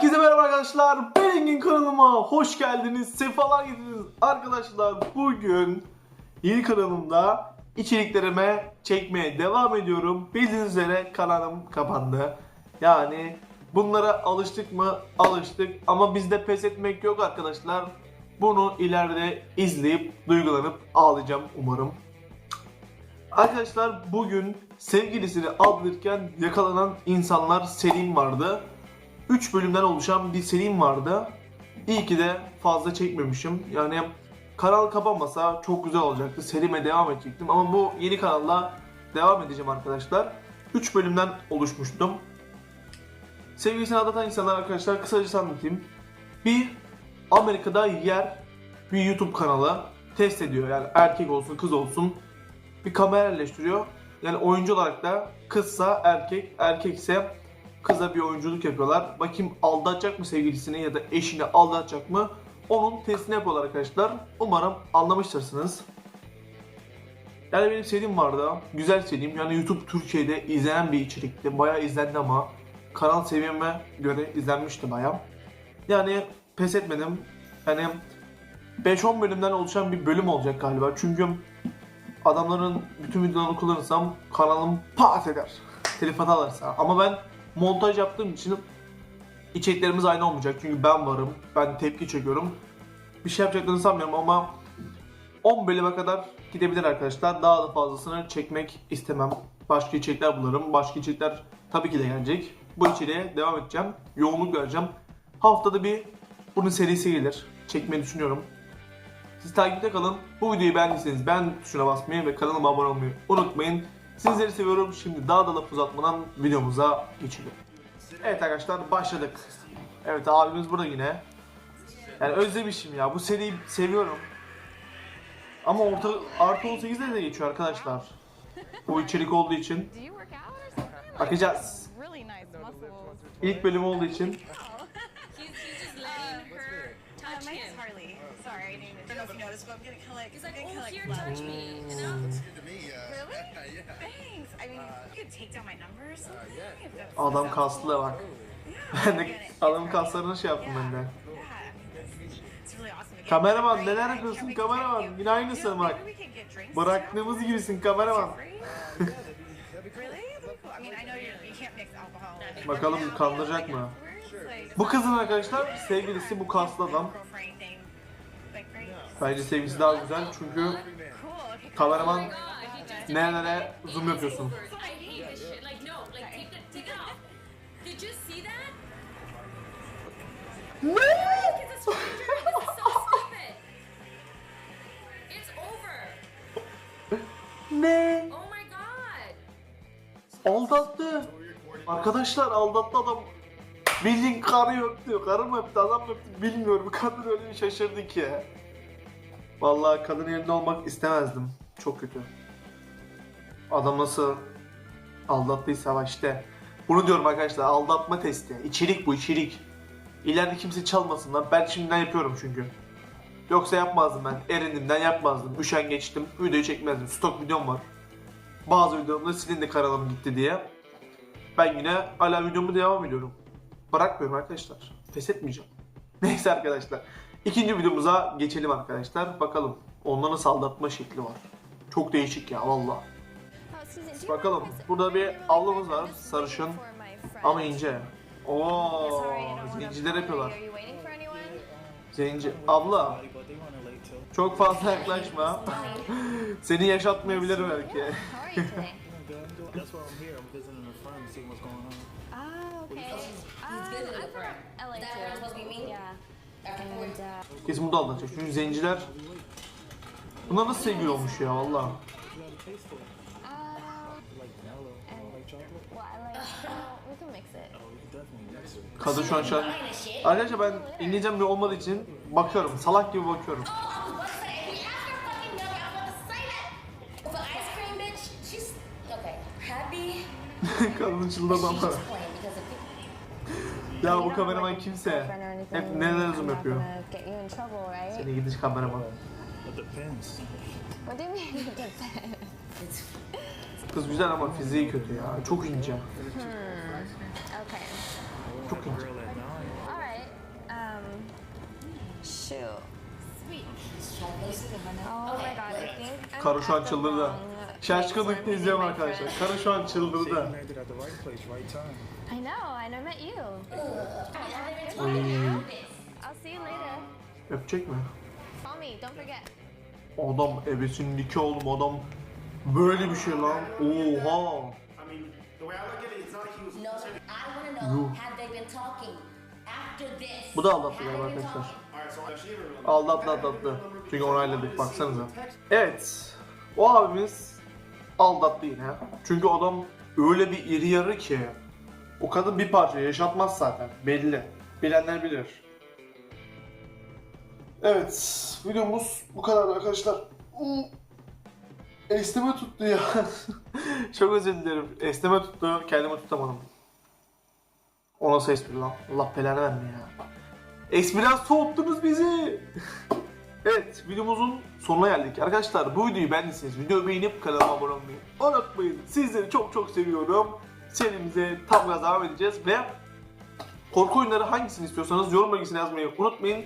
Herkese merhaba arkadaşlar. Ben Engin kanalıma hoş geldiniz. Sefalar getirdiniz. Arkadaşlar bugün yeni kanalımda içeriklerime çekmeye devam ediyorum. Bildiğiniz üzere kanalım kapandı. Yani bunlara alıştık mı? Alıştık. Ama bizde pes etmek yok arkadaşlar. Bunu ileride izleyip duygulanıp ağlayacağım umarım. Arkadaşlar bugün sevgilisini aldırırken yakalanan insanlar serim vardı. 3 bölümden oluşan bir serim vardı. İyi ki de fazla çekmemişim. Yani kanal kapanmasa çok güzel olacaktı. Serime devam edecektim ama bu yeni kanalla devam edeceğim arkadaşlar. 3 bölümden oluşmuştum. Sevgilisini aldatan insanlar arkadaşlar kısacası anlatayım. Bir Amerika'da yer bir YouTube kanalı test ediyor. Yani erkek olsun kız olsun bir kamera yerleştiriyor. Yani oyuncu olarak da kızsa erkek, erkekse kıza bir oyunculuk yapıyorlar. Bakayım aldatacak mı sevgilisini ya da eşini aldatacak mı? Onun testini yapıyorlar arkadaşlar. Umarım anlamıştırsınız. Yani benim sevdiğim vardı. Güzel sevdiğim. Yani YouTube Türkiye'de izlenen bir içerikti. Bayağı izlendi ama kanal seviyeme göre izlenmişti bayağı. Yani pes etmedim. Yani 5-10 bölümden oluşan bir bölüm olacak galiba. Çünkü adamların bütün videolarını kullanırsam kanalım pat eder. Telif atarlarsa. Ama ben montaj yaptığım için içeriklerimiz aynı olmayacak. Çünkü ben varım. Ben tepki çekiyorum. Bir şey yapacaklarını sanmıyorum ama 10 bölüme kadar gidebilir arkadaşlar. Daha da fazlasını çekmek istemem. Başka içerikler bularım. Başka içerikler tabii ki de gelecek. Bu içeriğe devam edeceğim. Yoğunluk vereceğim. Haftada bir bunun serisi gelir. Çekmeyi düşünüyorum. Siz takipte kalın. Bu videoyu beğendiyseniz beğen tuşuna basmayı ve kanalıma abone olmayı unutmayın. Sizleri seviyorum. Şimdi daha da laf uzatmadan videomuza geçelim. Evet arkadaşlar başladık. Evet abimiz burada yine. Yani özlemişim ya. Bu seriyi seviyorum. Ama orta artı 18'de de geçiyor arkadaşlar. Bu içerik olduğu için. Bakacağız. İlk bölüm olduğu için. He's, he's just letting her Uh, touch my name's him. Harley. Sorry, I noticed, but I'm getting kind of like, He's like, getting oh, here, like touch me. You know? Looks good to me. Uh, Really? yeah. Thanks. I mean, you could take down my number or something. yeah. if that's- Adam kaslı bak. cool. Ben de Yeah, great. kaslarını şey yaptım ben de. Yeah, Kameraman, neler yapıyorsun kameraman? Yine know, bak. Bıraktığımız gibisin kameraman. Free? Really? That'd be cool. I mean, I know you're, you can't mix alcohol. with Bakalım kandıracak mı? Bu kızın arkadaşlar sevgilisi bu kaslı adam. Bence sevgilisi daha güzel çünkü kameraman nerelere zoom yapıyorsun. Ne? Ne? Aldattı. Arkadaşlar aldattı adam. Bildiğin karı öptü. Karı mı öptü adam mı öptü bilmiyorum. Kadın öyle bir şaşırdı ki. Vallahi kadın yerinde olmak istemezdim. Çok kötü. Adam nasıl aldattıysa işte. Bunu diyorum arkadaşlar aldatma testi. İçerik bu içerik. İleride kimse çalmasın lan. Ben şimdiden yapıyorum çünkü. Yoksa yapmazdım ben. Erinimden yapmazdım. Üşengeçtim. Videoyu çekmezdim. Stok videom var. Bazı videomda silindi kanalım gitti diye. Ben yine hala videomu devam ediyorum. Bırakmıyorum arkadaşlar. Pes etmeyeceğim. Neyse arkadaşlar. İkinci videomuza geçelim arkadaşlar. Bakalım. Onda nasıl aldatma şekli var. Çok değişik ya valla. Bakalım. Burada bir quick? var. Sarışın. Ama ince. Oo, zenciler yapıyorlar. Zenci. Abla. Çok fazla yaklaşma. Seni yaşatmayabilirim belki. Kesin bu da aldatacak. Çünkü zenciler... Bunlar nasıl sevgili olmuş ya valla. Kadın şu an şu an... Arkadaşlar ben İngilizcem de olmadığı için bakıyorum. Salak gibi bakıyorum. Kadın çıldırdı ama. Ya o kameraman kimse. Hep neler zoom yapıyor. Seni gidiş kameraman. Kız güzel ama fiziği kötü ya. Çok ince. Çok ince. Karı şu an çıldırdı place izliyorum arkadaşlar. my Karı şu an çıldırdı. I know, and I met you. I'll see you later. Öpecek mi? Call me, don't forget. Adam ebesinin niki oğlum adam böyle bir şey lan. Oha. Yuh. Bu da aldattı galiba arkadaşlar. Aldattı aldattı. Çünkü onayladık baksanıza. Evet. O abimiz aldattı yine. Çünkü adam öyle bir iri yarı ki o kadın bir parça yaşatmaz zaten. Belli. Bilenler bilir. Evet. Videomuz bu kadar arkadaşlar. Esneme tuttu ya. Çok özür dilerim. Esneme tuttu. Kendimi tutamadım. O nasıl espri lan? Allah belanı vermiyor ya. Espriden soğuttunuz bizi. evet videomuzun sonuna geldik. Arkadaşlar bu videoyu beğendiyseniz videoyu beğenip kanalıma abone olmayı unutmayın. Sizleri çok çok seviyorum. Serimize tam gaz devam edeceğiz ve korku oyunları hangisini istiyorsanız yorum bölgesine yazmayı unutmayın.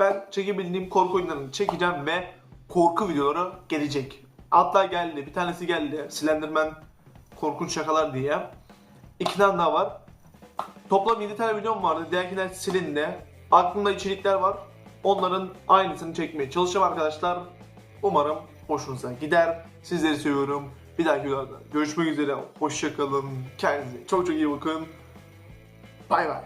Ben çekebildiğim korku oyunlarını çekeceğim ve korku videoları gelecek. Hatta geldi. Bir tanesi geldi. Slenderman korkunç şakalar diye. İki tane daha var. Toplam 7 tane videom vardı. Diğerkiler silindi. Aklımda içerikler var. Onların aynısını çekmeye çalışacağım arkadaşlar. Umarım hoşunuza gider. Sizleri seviyorum. Bir dahaki videoda görüşmek üzere. Hoşçakalın. Kendinize çok çok iyi bakın. Bay bay.